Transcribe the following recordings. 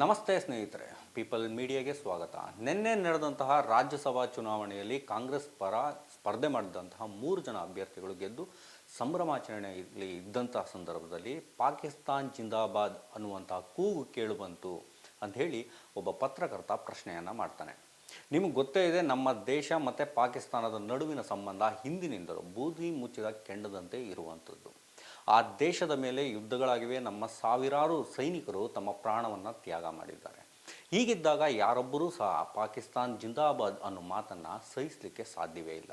ನಮಸ್ತೆ ಸ್ನೇಹಿತರೆ ಪೀಪಲ್ ಮೀಡಿಯಾಗೆ ಸ್ವಾಗತ. ನಿನ್ನೆ ನಡೆದಂತಹ ರಾಜ್ಯಸಭಾ ಚುನಾವಣೆಯಲ್ಲಿ ಕಾಂಗ್ರೆಸ್ ಪರ ಸ್ಪರ್ಧೆ ಮಾಡಿದಂತಹ ಮೂರು ಜನ ಅಭ್ಯರ್ಥಿಗಳು ಗೆದ್ದು ಸಂಭ್ರಮಾಚರಣೆಯಲ್ಲಿ ಇದ್ದಂತಹ ಸಂದರ್ಭದಲ್ಲಿ ಪಾಕಿಸ್ತಾನ್ ಜಿಂದಾಬಾದ್ ಅನ್ನುವಂತಹ ಕೂಗು ಕೇಳುಬಂತು ಅಂತ ಹೇಳಿ ಒಬ್ಬ ಪತ್ರಕರ್ತ ಪ್ರಶ್ನೆಯನ್ನು ಮಾಡ್ತಾನೆ. ನಿಮಗೆ ಗೊತ್ತೇ ಇದೆ, ನಮ್ಮ ದೇಶ ಮತ್ತು ಪಾಕಿಸ್ತಾನದ ನಡುವಿನ ಸಂಬಂಧ ಹಿಂದಿನಿಂದಲೂ ಬೂದಿ ಮುಚ್ಚಿದ ಕೆಂಡದಂತೆ ಇರುವಂಥದ್ದು ಆ ದೇಶದ ಮೇಲೆ ಯುದ್ಧಗಳಾಗಿವೆ. ನಮ್ಮ ಸಾವಿರಾರು ಸೈನಿಕರು ತಮ್ಮ ಪ್ರಾಣವನ್ನು ತ್ಯಾಗ ಮಾಡಿದ್ದಾರೆ. ಹೀಗಿದ್ದಾಗ ಯಾರೊಬ್ಬರೂ ಸಹ ಪಾಕಿಸ್ತಾನ್ ಜಿಂದಾಬಾದ್ ಅನ್ನೋ ಮಾತನ್ನು ಸಹಿಸಲಿಕ್ಕೆ ಸಾಧ್ಯವೇ ಇಲ್ಲ.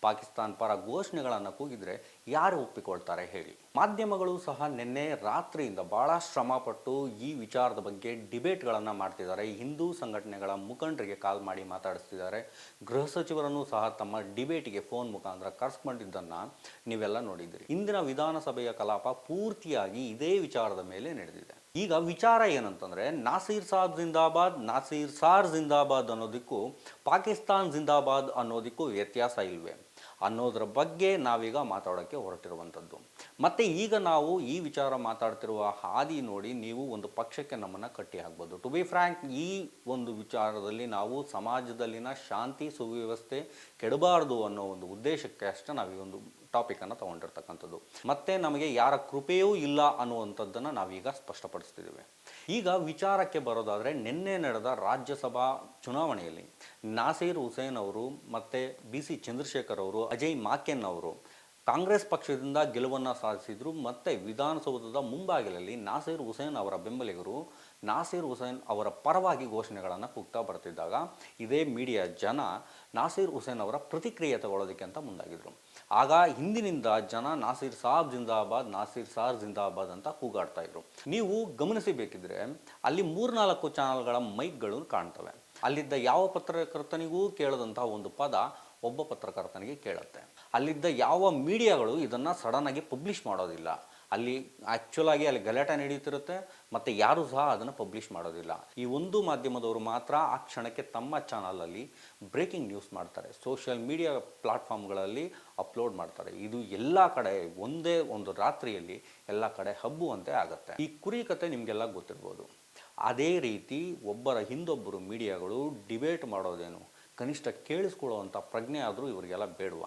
ಪಾಕಿಸ್ತಾನ್ ಪರ ಘೋಷಣೆಗಳನ್ನು ಕೂಗಿದ್ರೆ ಯಾರು ಒಪ್ಪಿಕೊಳ್ತಾರೆ ಹೇಳಿ. ಮಾಧ್ಯಮಗಳು ಸಹ ನಿನ್ನೆ ರಾತ್ರಿಯಿಂದ ಭಾಳ ಶ್ರಮಪಟ್ಟು ಈ ವಿಚಾರದ ಬಗ್ಗೆ ಡಿಬೇಟ್ಗಳನ್ನು ಮಾಡ್ತಿದ್ದಾರೆ. ಹಿಂದೂ ಸಂಘಟನೆಗಳ ಮುಖಂಡರಿಗೆ ಕಾಲ್ ಮಾಡಿ ಮಾತಾಡಿಸ್ತಿದ್ದಾರೆ. ಗೃಹ ಸಚಿವರನ್ನು ಸಹ ತಮ್ಮ ಡಿಬೇಟಿಗೆ ಫೋನ್ ಮುಖಾಂತರ ಕರೆಸ್ಕೊಂಡಿದ್ದನ್ನು ನೀವೆಲ್ಲ ನೋಡಿದ್ದೀರಿ. ಇಂದಿನ ವಿಧಾನಸಭೆಯ ಕಲಾಪ ಪೂರ್ತಿಯಾಗಿ ಇದೇ ವಿಚಾರದ ಮೇಲೆ ನಡೆದಿದೆ. ಈಗ ವಿಚಾರ ಏನಂತಂದರೆ, ನಾಸೀರ್ ಸಾಬ್ ಜಿಂದಾಬಾದ್, ನಾಸೀರ್ ಸಾರ್ ಜಿಂದಾಬಾದ್ ಅನ್ನೋದಕ್ಕೂ, ಪಾಕಿಸ್ತಾನ್ ಜಿಂದಾಬಾದ್ ಅನ್ನೋದಕ್ಕೂ ವ್ಯತ್ಯಾಸ ಇಲ್ವೇ? ಅನ್ನೋದ್ರ ಬಗ್ಗೆ ನಾವೀಗ ಮಾತಾಡೋಕ್ಕೆ ಹೊರಟಿರುವಂಥದ್ದು. ಮತ್ತು ಈಗ ನಾವು ಈ ವಿಚಾರ ಮಾತಾಡ್ತಿರುವ ಹಾದಿ ನೋಡಿ ನೀವು ಒಂದು ಪಕ್ಷಕ್ಕೆ ನಮ್ಮನ್ನು ಕಟ್ಟಿ ಹಾಕ್ಬೋದು. ಟು ಬಿ ಫ್ರ್ಯಾಂಕ್ ಈ ಒಂದು ವಿಚಾರದಲ್ಲಿ ನಾವು ಸಮಾಜದಲ್ಲಿನ ಶಾಂತಿ ಸುವ್ಯವಸ್ಥೆ ಕೆಡಬಾರ್ದು ಅನ್ನೋ ಒಂದು ಉದ್ದೇಶಕ್ಕೆ ಅಷ್ಟೇ ನಾವು ಈ ಒಂದು ಟಾಪಿಕನ್ನು ತಗೊಂಡಿರ್ತಕ್ಕಂಥದ್ದು. ಮತ್ತೆ ನಮಗೆ ಯಾರ ಕೃಪೆಯೂ ಇಲ್ಲ ಅನ್ನುವಂಥದ್ದನ್ನು ನಾವೀಗ ಸ್ಪಷ್ಟಪಡಿಸ್ತಿದ್ದೇವೆ. ಈಗ ವಿಚಾರಕ್ಕೆ ಬರೋದಾದರೆ ನಿನ್ನೆ ನಡೆದ ರಾಜ್ಯಸಭಾ ಚುನಾವಣೆಯಲ್ಲಿ ನಾಸೀರ್ ಹುಸೇನ್ ಅವರು ಮತ್ತು ಬಿ ಸಿ ಚಂದ್ರಶೇಖರ್ ಅವರು, ಅಜಯ್ ಮಾಕೆನ್ ಅವರು ಕಾಂಗ್ರೆಸ್ ಪಕ್ಷದಿಂದ ಗೆಲುವನ್ನು ಸಾಧಿಸಿದ್ರು, ಮತ್ತು ವಿಧಾನಸೌಧದ ಮುಂಬಾಗಿಲಲ್ಲಿ ನಾಸೀರ್ ಹುಸೇನ್ ಅವರ ಬೆಂಬಲಿಗರು ನಾಸೀರ್ ಹುಸೇನ್ ಅವರ ಪರವಾಗಿ ಘೋಷಣೆಗಳನ್ನು ಕೂಗ್ತಾ ಬರ್ತಿದ್ದಾಗ ಇದೇ ಮೀಡಿಯಾ ಜನ ನಾಸೀರ್ ಹುಸೇನ್ ಅವರ ಪ್ರತಿಕ್ರಿಯೆ ತಗೊಳ್ಳೋದಕ್ಕೆ ಅಂತ ಮುಂದಾಗಿದ್ರು. ಆಗ ಹಿಂದಿನಿಂದ ಜನ ನಾಸೀರ್ ಸಾಬ್ ಜಿಂದಾಬಾದ್, ನಾಸೀರ್ ಸಾರ್ ಜಿಂದಾಬಾದ್ ಅಂತ ಕೂಗಾಡ್ತಾ ಇದ್ರು. ನೀವು ಗಮನಿಸಬೇಕಿದ್ರೆ ಅಲ್ಲಿ ಮೂರ್ನಾಲ್ಕು ಚಾನಲ್ಗಳ ಮೈಕ್ಗಳು ಕಾಣ್ತವೆ. ಅಲ್ಲಿದ್ದ ಯಾವ ಪತ್ರಕರ್ತನಿಗೂ ಕೇಳದಂತಹ ಒಂದು ಪದ ಒಬ್ಬ ಪತ್ರಕರ್ತನಿಗೆ ಕೇಳುತ್ತೆ. ಅಲ್ಲಿದ್ದ ಯಾವ ಮೀಡಿಯಾಗಳು ಇದನ್ನು ಸಡನ್ನಾಗಿ ಪಬ್ಲಿಷ್ ಮಾಡೋದಿಲ್ಲ. ಅಲ್ಲಿ ಆ್ಯಕ್ಚುಲಾಗಿ ಅಲ್ಲಿ ಗಲಾಟೆ ನಡೀತಿರುತ್ತೆ, ಮತ್ತು ಯಾರೂ ಸಹ ಅದನ್ನು ಪಬ್ಲಿಷ್ ಮಾಡೋದಿಲ್ಲ. ಈ ಒಂದು ಮಾಧ್ಯಮದವರು ಮಾತ್ರ ಆ ಕ್ಷಣಕ್ಕೆ ತಮ್ಮ ಚಾನಲಲ್ಲಿ ಬ್ರೇಕಿಂಗ್ ನ್ಯೂಸ್ ಮಾಡ್ತಾರೆ. ಸೋಷಿಯಲ್ ಮೀಡಿಯಾ ಪ್ಲಾಟ್ಫಾರ್ಮ್ಗಳಲ್ಲಿ ಅಪ್ಲೋಡ್ ಮಾಡ್ತಾರೆ. ಇದು ಎಲ್ಲ ಕಡೆ ಒಂದೇ ಒಂದು ರಾತ್ರಿಯಲ್ಲಿ ಎಲ್ಲ ಕಡೆ ಹಬ್ಬುವಂತೆ ಆಗುತ್ತೆ. ಈ ಕುರಿ ಕತೆ ನಿಮಗೆಲ್ಲ ಗೊತ್ತಿರ್ಬೋದು. ಅದೇ ರೀತಿ ಒಬ್ಬರ ಹಿಂದೊಬ್ಬರು ಮೀಡಿಯಾಗಳು ಡಿಬೇಟ್ ಮಾಡೋದೇನು, ಕನಿಷ್ಠ ಕೇಳಿಸ್ಕೊಳ್ಳುವಂಥ ಪ್ರಜ್ಞೆ ಆದರೂ ಇವರಿಗೆಲ್ಲ ಬೇಡುವ?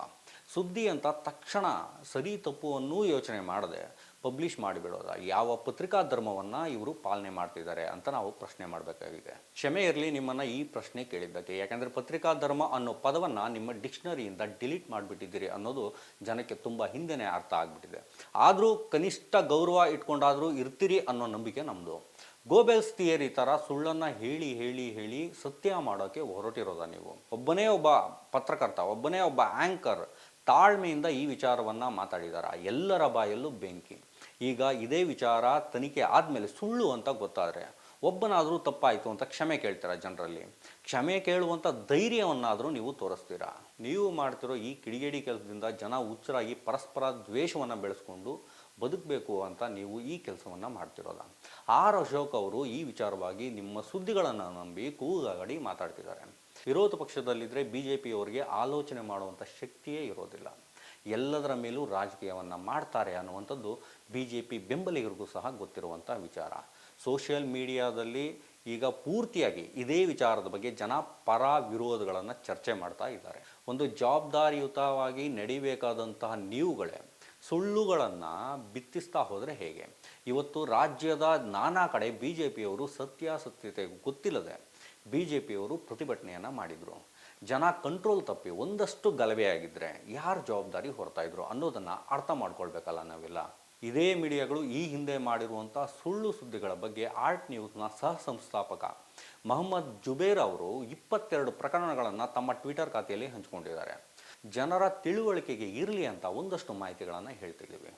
ಸುದ್ದಿ ಅಂತ ತಕ್ಷಣ ಸರಿ ತಪ್ಪುವನ್ನೂ ಯೋಚನೆ ಮಾಡದೆ ಪಬ್ಲಿಷ್ ಮಾಡಿಬಿಡೋದ. ಯಾವ ಪತ್ರಿಕಾ ಧರ್ಮವನ್ನು ಇವರು ಪಾಲನೆ ಮಾಡ್ತಿದ್ದಾರೆ ಅಂತ ನಾವು ಪ್ರಶ್ನೆ ಮಾಡಬೇಕಾಗಿದೆ. ಕ್ಷಮೆ ಇರಲಿ ನಿಮ್ಮನ್ನು ಈ ಪ್ರಶ್ನೆ ಕೇಳಿದ್ದಕ್ಕೆ. ಯಾಕೆಂದರೆ ಪತ್ರಿಕಾ ಧರ್ಮ ಅನ್ನೋ ಪದವನ್ನು ನಿಮ್ಮ ಡಿಕ್ಷನರಿಯಿಂದ ಡಿಲೀಟ್ ಮಾಡಿಬಿಟ್ಟಿದ್ದೀರಿ ಅನ್ನೋದು ಜನಕ್ಕೆ ತುಂಬ ಹಿಂದೆನೇ ಅರ್ಥ ಆಗಿಬಿಟ್ಟಿದೆ. ಆದರೂ ಕನಿಷ್ಠ ಗೌರವ ಇಟ್ಕೊಂಡಾದರೂ ಇರ್ತೀರಿ ಅನ್ನೋ ನಂಬಿಕೆ ನಮ್ಮದು ಗೋಬೆಲ್ಸ್ ಥಿಯರಿ ಥರ ಸುಳ್ಳನ್ನು ಹೇಳಿ ಹೇಳಿ ಹೇಳಿ ಸತ್ಯ ಮಾಡೋಕ್ಕೆ ಹೊರಟಿರೋದ ನೀವು? ಒಬ್ಬನೇ ಒಬ್ಬ ಪತ್ರಕರ್ತ, ಒಬ್ಬನೇ ಒಬ್ಬ ಆ್ಯಂಕರ್ ತಾಳ್ಮೆಯಿಂದ ಈ ವಿಚಾರವನ್ನು ಮಾತಾಡಿದಾರ? ಎಲ್ಲರ ಬಾಯಲ್ಲೂ ಬೆಂಕಿ. ಈಗ ಇದೇ ವಿಚಾರ ತನಿಖೆ ಆದಮೇಲೆ ಸುಳ್ಳು ಅಂತ ಗೊತ್ತಾದರೆ ಒಬ್ಬನಾದರೂ ತಪ್ಪಾಯಿತು ಅಂತ ಕ್ಷಮೆ ಕೇಳ್ತೀರಾ ಜನರಲ್ಲಿ? ಕ್ಷಮೆ ಕೇಳುವಂಥ ಧೈರ್ಯವನ್ನಾದರೂ ನೀವು ತೋರಿಸ್ತೀರಾ? ನೀವು ಮಾಡ್ತಿರೋ ಈ ಕಿಡಿಗೇಡಿ ಕೆಲಸದಿಂದ ಜನ ಹುಚ್ಚರಾಗಿ ಪರಸ್ಪರ ದ್ವೇಷವನ್ನು ಬೆಳೆಸ್ಕೊಂಡು ಬದುಕಬೇಕು ಅಂತ ನೀವು ಈ ಕೆಲಸವನ್ನು ಮಾಡ್ತಿರೋದ? ಆರ್ ಅಶೋಕ್ ಅವರು ಈ ವಿಚಾರವಾಗಿ ನಿಮ್ಮ ಸುದ್ದಿಗಳನ್ನು ನಂಬಿ ಕೂಗಾಗಡಿ ಮಾತಾಡ್ತಿದ್ದಾರೆ. ವಿರೋಧ ಪಕ್ಷದಲ್ಲಿದ್ದರೆ ಬಿ ಜೆ ಪಿಯವರಿಗೆ ಆಲೋಚನೆ ಮಾಡುವಂಥ ಶಕ್ತಿಯೇ ಇರೋದಿಲ್ಲ. ಎಲ್ಲದರ ಮೇಲೂ ರಾಜಕೀಯವನ್ನು ಮಾಡ್ತಾರೆ ಅನ್ನುವಂಥದ್ದು ಬಿ ಜೆ ಪಿ ಬೆಂಬಲಿಗರಿಗೂ ಸಹ ಗೊತ್ತಿರುವಂಥ ವಿಚಾರ. ಸೋಷಿಯಲ್ ಮೀಡಿಯಾದಲ್ಲಿ ಈಗ ಪೂರ್ತಿಯಾಗಿ ಇದೇ ವಿಚಾರದ ಬಗ್ಗೆ ಜನ ಪರ ವಿರೋಧಗಳನ್ನು ಚರ್ಚೆ ಮಾಡ್ತಾ ಇದ್ದಾರೆ. ಒಂದು ಜವಾಬ್ದಾರಿಯುತವಾಗಿ ನಡಿಬೇಕಾದಂತಹ ನೀವುಗಳೇ, ಸುಳ್ಳುಗಳನ್ನು ಬಿತ್ತಿಸ್ತಾ ಹೋದರೆ ಹೇಗೆ? ಇವತ್ತು ರಾಜ್ಯದ ನಾನಾ ಕಡೆ ಬಿ ಜೆ ಪಿಯವರು ಸತ್ಯಾಸತ್ಯತೆ ಗೊತ್ತಿಲ್ಲದೆ ಬಿ ಜೆ ಪಿಯವರು ಪ್ರತಿಭಟನೆಯನ್ನು ಮಾಡಿದರು. ಜನ ಕಂಟ್ರೋಲ್ ತಪ್ಪಿ ಒಂದಷ್ಟು ಗಲಭೆಯಾಗಿದ್ದರೆ ಯಾರು ಜವಾಬ್ದಾರಿ ಹೊರ್ತಾ ಇದ್ರು ಅನ್ನೋದನ್ನು ಅರ್ಥ ಮಾಡ್ಕೊಳ್ಬೇಕಲ್ಲ ನಾವೆಲ್ಲ. ಇದೇ ಮೀಡಿಯಾಗಳು ಈ ಹಿಂದೆ ಮಾಡಿರುವಂಥ ಸುಳ್ಳು ಸುದ್ದಿಗಳ ಬಗ್ಗೆ ಆರ್ಟ್ ನ್ಯೂಸ್ನ ಸಹ ಸಂಸ್ಥಾಪಕ ಮೊಹಮ್ಮದ್ ಜುಬೇರ್ ಅವರು ಇಪ್ಪತ್ತೆರಡು ಪ್ರಕರಣಗಳನ್ನು ತಮ್ಮ ಟ್ವಿಟರ್ ಖಾತೆಯಲ್ಲಿ ಹಂಚಿಕೊಂಡಿದ್ದಾರೆ. ಜನರ ತಿಳುವಳಿಕೆಗೆ ಇರಲಿ ಅಂತ ಒಂದಷ್ಟು ಮಾಹಿತಿಗಳನ್ನು ಹೇಳ್ತಿದ್ದೀವಿ.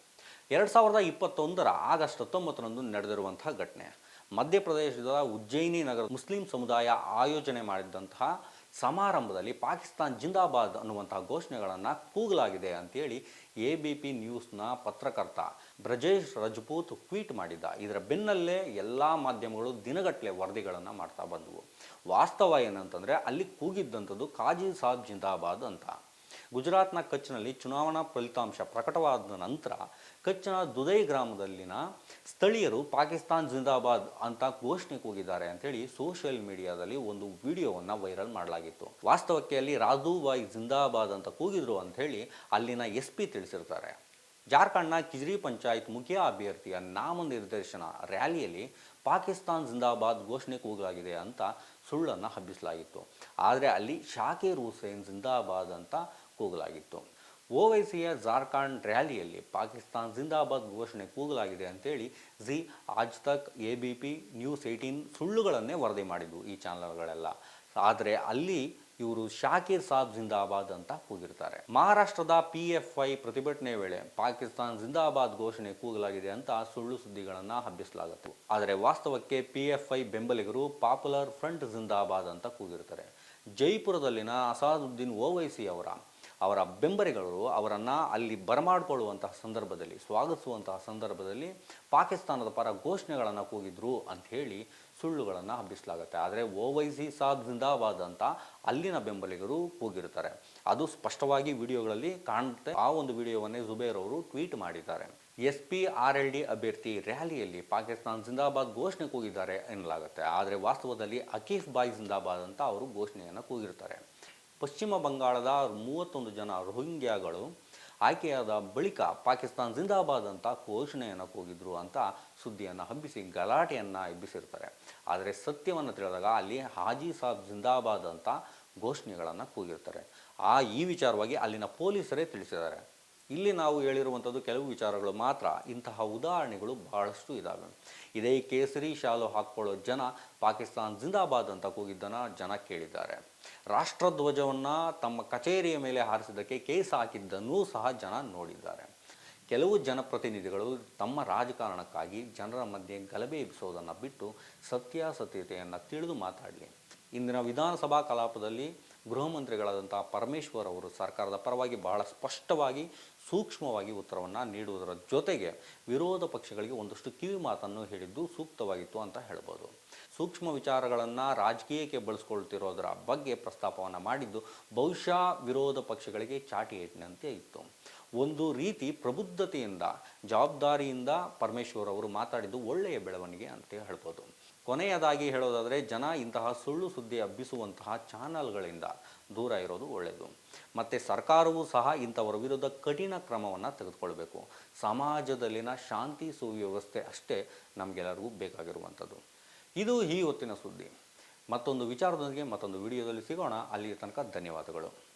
ಎರಡು ಸಾವಿರದ ಇಪ್ಪತ್ತೊಂದರ ಆಗಸ್ಟ್ ಹತ್ತೊಂಬತ್ತರಂದು ನಡೆದಿರುವಂತಹ ಘಟನೆ. ಮಧ್ಯಪ್ರದೇಶದ ಉಜ್ಜಯಿನಿ ನಗರ ಮುಸ್ಲಿಂ ಸಮುದಾಯ ಆಯೋಜನೆ ಮಾಡಿದಂತಹ ಸಮಾರಂಭದಲ್ಲಿ ಪಾಕಿಸ್ತಾನ್ ಜಿಂದಾಬಾದ್ ಅನ್ನುವಂತಹ ಘೋಷಣೆಗಳನ್ನು ಕೂಗಲಾಗಿದೆ ಅಂತೇಳಿ ಎ ಬಿ ಪಿ ನ್ಯೂಸ್ನ ಪತ್ರಕರ್ತ ಬ್ರಜೇಶ್ ರಜಪೂತ್ ಟ್ವೀಟ್ ಮಾಡಿದ್ದ. ಇದರ ಬೆನ್ನಲ್ಲೇ ಎಲ್ಲ ಮಾಧ್ಯಮಗಳು ದಿನಗಟ್ಟಲೆ ವರದಿಗಳನ್ನು ಮಾಡ್ತಾ ಬಂದವು. ವಾಸ್ತವ ಏನಂತಂದರೆ ಅಲ್ಲಿ ಕೂಗಿದ್ದಂಥದ್ದು ಕಾಜಿ ಸಾಬ್ ಜಿಂದಾಬಾದ್ ಅಂತ. ಗುಜರಾತ್ನ ಕಚ್ನಲ್ಲಿ ಚುನಾವಣಾ ಫಲಿತಾಂಶ ಪ್ರಕಟವಾದ ನಂತರ ಕಚ್ನ ದುದೈ ಗ್ರಾಮದಲ್ಲಿನ ಸ್ಥಳೀಯರು ಪಾಕಿಸ್ತಾನ್ ಜಿಂದಾಬಾದ್ ಅಂತ ಘೋಷಣೆ ಕೂಗಿದ್ದಾರೆ ಅಂತೇಳಿ ಸೋಷಿಯಲ್ ಮೀಡಿಯಾದಲ್ಲಿ ಒಂದು ವಿಡಿಯೋವನ್ನು ವೈರಲ್ ಮಾಡಲಾಗಿತ್ತು. ವಾಸ್ತವಕ್ಕೆ ಅಲ್ಲಿ ರಾಜೂಬಾಯಿ ಜಿಂದಾಬಾದ್ ಅಂತ ಕೂಗಿದ್ರು ಅಂಥೇಳಿ ಅಲ್ಲಿನ ಎಸ್ ಪಿ ತಿಳಿಸಿರ್ತಾರೆ. ಜಾರ್ಖಂಡ್ನ ಕಿಜ್ರಿ ಪಂಚಾಯತ್ ಮುಖ್ಯ ಅಭ್ಯರ್ಥಿಯ ನಾಮನಿರ್ದೇಶನ ರ್ಯಾಲಿಯಲ್ಲಿ ಪಾಕಿಸ್ತಾನ್ ಜಿಂದಾಬಾದ್ ಘೋಷಣೆ ಕೂಗಲಾಗಿದೆ ಅಂತ ಸುಳ್ಳನ್ನು ಹಬ್ಬಿಸಲಾಗಿತ್ತು. ಆದರೆ ಅಲ್ಲಿ ಶಾಕೀರ್ ಹುಸೇನ್ ಜಿಂದಾಬಾದ್ ಅಂತ ಕೂಗಲಾಗಿತ್ತು. ಓವೈಸಿಯ ಜಾರ್ಖಂಡ್ ರ್ಯಾಲಿಯಲ್ಲಿ ಪಾಕಿಸ್ತಾನ್ ಜಿಂದಾಬಾದ್ ಘೋಷಣೆ ಕೂಗಲಾಗಿದೆ ಅಂತೇಳಿ Zee Aaj Tak A B P news eighteen ಸುಳ್ಳುಗಳನ್ನೇ ವರದಿ ಮಾಡಿದ್ವು ಈ ಚಾನಲ್ಗಳೆಲ್ಲ. ಆದರೆ ಅಲ್ಲಿ ಇವರು ಶಾಕೀರ್ ಸಾಬ್ ಜಿಂದಾಬಾದ್ ಅಂತ ಕೂಗಿರ್ತಾರೆ. ಮಹಾರಾಷ್ಟ್ರದ ಪಿ ಎಫ್ ಐ ಪ್ರತಿಭಟನೆ ವೇಳೆ ಪಾಕಿಸ್ತಾನ್ ಜಿಂದಾಬಾದ್ ಘೋಷಣೆ ಕೂಗಲಾಗಿದೆ ಅಂತ ಸುಳ್ಳು ಸುದ್ದಿಗಳನ್ನು ಹಬ್ಬಿಸಲಾಗುತ್ತೆ. ಆದರೆ ವಾಸ್ತವಕ್ಕೆ ಪಿ ಎಫ್ ಐ ಬೆಂಬಲಿಗರು ಪಾಪ್ಯುಲರ್ ಫ್ರಂಟ್ ಜಿಂದಾಬಾದ್ ಅಂತ ಕೂಗಿರ್ತಾರೆ. ಜೈಪುರದಲ್ಲಿನ ಅಸಾದುದ್ದೀನ್ ಓವೈಸಿ ಅವರ ಅವರ ಬೆಂಬಲಿಗರು ಅವರನ್ನು ಅಲ್ಲಿ ಬರಮಾಡಿಕೊಳ್ಳುವಂತಹ ಸಂದರ್ಭದಲ್ಲಿ, ಸ್ವಾಗತಿಸುವಂತಹ ಸಂದರ್ಭದಲ್ಲಿ ಪಾಕಿಸ್ತಾನದ ಪರ ಘೋಷಣೆಗಳನ್ನು ಕೂಗಿದ್ರು ಅಂತ ಹೇಳಿ ಸುಳ್ಳುಗಳನ್ನು ಹಬ್ಬಿಸಲಾಗುತ್ತೆ. ಆದರೆ ಓವೈಸಿ ಸಾಬ್ ಜಿಂದಾಬಾದ್ ಅಂತ ಅಲ್ಲಿನ ಬೆಂಬಲಿಗರು ಕೂಗಿರ್ತಾರೆ. ಅದು ಸ್ಪಷ್ಟವಾಗಿ ವಿಡಿಯೋಗಳಲ್ಲಿ ಕಾಣುತ್ತೆ. ಆ ಒಂದು ವಿಡಿಯೋವನ್ನೇ ಜುಬೇರ್ ಅವರು ಟ್ವೀಟ್ ಮಾಡಿದ್ದಾರೆ. S P R L D ಅಭ್ಯರ್ಥಿ ರ್ಯಾಲಿಯಲ್ಲಿ ಪಾಕಿಸ್ತಾನ್ ಜಿಂದಾಬಾದ್ ಘೋಷಣೆ ಕೂಗಿದ್ದಾರೆ ಎನ್ನಲಾಗುತ್ತೆ. ಆದರೆ ವಾಸ್ತವದಲ್ಲಿ ಅಕೀಫ್ ಬಾಯ್ ಜಿಂದಾಬಾದ್ ಅಂತ ಅವರು ಘೋಷಣೆಯನ್ನು ಕೂಗಿರ್ತಾರೆ. ಪಶ್ಚಿಮ ಬಂಗಾಳದ ಮೂವತ್ತೊಂದು ಜನ ರೋಹಿಂಗ್ಯಾಗಳು ಆಯ್ಕೆಯಾದ ಬಳಿಕ ಪಾಕಿಸ್ತಾನ್ ಜಿಂದಾಬಾದ್ ಅಂತ ಘೋಷಣೆಯನ್ನು ಕೂಗಿದ್ರು ಅಂತ ಸುದ್ದಿಯನ್ನು ಹಬ್ಬಿಸಿ ಗಲಾಟೆಯನ್ನು ಎಬ್ಬಿಸಿರ್ತಾರೆ. ಆದರೆ ಸತ್ಯವನ್ನು ತಿಳಿದಾಗ ಅಲ್ಲಿ ಹಾಜಿ ಸಾಬ್ ಜಿಂದಾಬಾದ್ ಅಂತ ಘೋಷಣೆಗಳನ್ನು ಕೂಗಿರ್ತಾರೆ. ಆ ಈ ವಿಚಾರವಾಗಿ ಅಲ್ಲಿನ ಪೊಲೀಸರೇ ತಿಳಿಸಿದ್ದಾರೆ. ಇಲ್ಲಿ ನಾವು ಹೇಳಿರುವಂಥದ್ದು ಕೆಲವು ವಿಚಾರಗಳು ಮಾತ್ರ. ಇಂತಹ ಉದಾಹರಣೆಗಳು ಬಹಳಷ್ಟು ಇದ್ದಾವೆ ಇದೇ ಕೇಸರಿ ಶಾಲು ಹಾಕ್ಕೊಳ್ಳೋ ಜನ ಪಾಕಿಸ್ತಾನ್ ಜಿಂದಾಬಾದ್ ಅಂತ ಕೂಗಿದ್ದನ್ನು ಜನ ಕೇಳಿದ್ದಾರೆ. ರಾಷ್ಟ್ರಧ್ವಜವನ್ನು ತಮ್ಮ ಕಚೇರಿಯ ಮೇಲೆ ಹಾರಿಸಿದ್ದಕ್ಕೆ ಕೇಸ್ ಹಾಕಿದ್ದನ್ನೂ ಸಹ ಜನ ನೋಡಿದ್ದಾರೆ. ಕೆಲವು ಜನಪ್ರತಿನಿಧಿಗಳು ತಮ್ಮ ರಾಜಕಾರಣಕ್ಕಾಗಿ ಜನರ ಮಧ್ಯೆ ಗಲಭೆ ಎಬ್ಬಿಸೋದನ್ನು ಬಿಟ್ಟು ಸತ್ಯಾಸತ್ಯತೆಯನ್ನು ತಿಳಿದು ಮಾತಾಡಲಿ. ಇಂದಿನ ವಿಧಾನಸಭಾ ಕಲಾಪದಲ್ಲಿ ಗೃಹ ಮಂತ್ರಿಗಳಾದಂಥ ಪರಮೇಶ್ವರ್ ಅವರು ಸರ್ಕಾರದ ಪರವಾಗಿ ಬಹಳ ಸ್ಪಷ್ಟವಾಗಿ ಸೂಕ್ಷ್ಮವಾಗಿ ಉತ್ತರವನ್ನು ನೀಡುವುದರ ಜೊತೆಗೆ ವಿರೋಧ ಪಕ್ಷಗಳಿಗೆ ಒಂದಷ್ಟು ಕಿವಿ ಮಾತನ್ನು ಹೇಳಿದ್ದು ಸೂಕ್ತವಾಗಿತ್ತು ಅಂತ ಹೇಳ್ಬೋದು. ಸೂಕ್ಷ್ಮ ವಿಚಾರಗಳನ್ನು ರಾಜಕೀಯಕ್ಕೆ ಬಳಸ್ಕೊಳ್ತಿರೋದರ ಬಗ್ಗೆ ಪ್ರಸ್ತಾಪವನ್ನು ಮಾಡಿದ್ದು ಬಹುಶಃ ವಿರೋಧ ಪಕ್ಷಗಳಿಗೆ ಚಾಟಿ ಏಟಿನಂತೆ ಇತ್ತು. ಒಂದು ರೀತಿ ಪ್ರಬುದ್ಧತೆಯಿಂದ, ಜವಾಬ್ದಾರಿಯಿಂದ ಪರಮೇಶ್ವರ್ ಅವರು ಮಾತಾಡಿದ್ದು ಒಳ್ಳೆಯ ಬೆಳವಣಿಗೆ ಅಂತ ಹೇಳ್ಬೋದು. ಕೊನೆಯದಾಗಿ ಹೇಳೋದಾದರೆ ಜನ ಇಂತಹ ಸುಳ್ಳು ಸುದ್ದಿ ಹಬ್ಬಿಸುವಂತಹ ಚಾನಲ್ಗಳಿಂದ ದೂರ ಇರೋದು ಒಳ್ಳೆಯದು ಮತ್ತು ಸರ್ಕಾರವೂ ಸಹ ಇಂಥವರ ವಿರುದ್ಧ ಕಠಿಣ ಕ್ರಮವನ್ನು ತೆಗೆದುಕೊಳ್ಬೇಕು. ಸಮಾಜದಲ್ಲಿನ ಶಾಂತಿ ಸುವ್ಯವಸ್ಥೆ ಅಷ್ಟೇ ನಮಗೆಲ್ಲರಿಗೂ ಬೇಕಾಗಿರುವಂಥದ್ದು. ಇದು ಈ ಹೊತ್ತಿನ ಸುದ್ದಿ. ಮತ್ತೊಂದು ವಿಚಾರದೊಂದಿಗೆ ಮತ್ತೊಂದು ವಿಡಿಯೋದಲ್ಲಿ ಸಿಗೋಣ. ಅಲ್ಲಿಯ ತನಕ ಧನ್ಯವಾದಗಳು.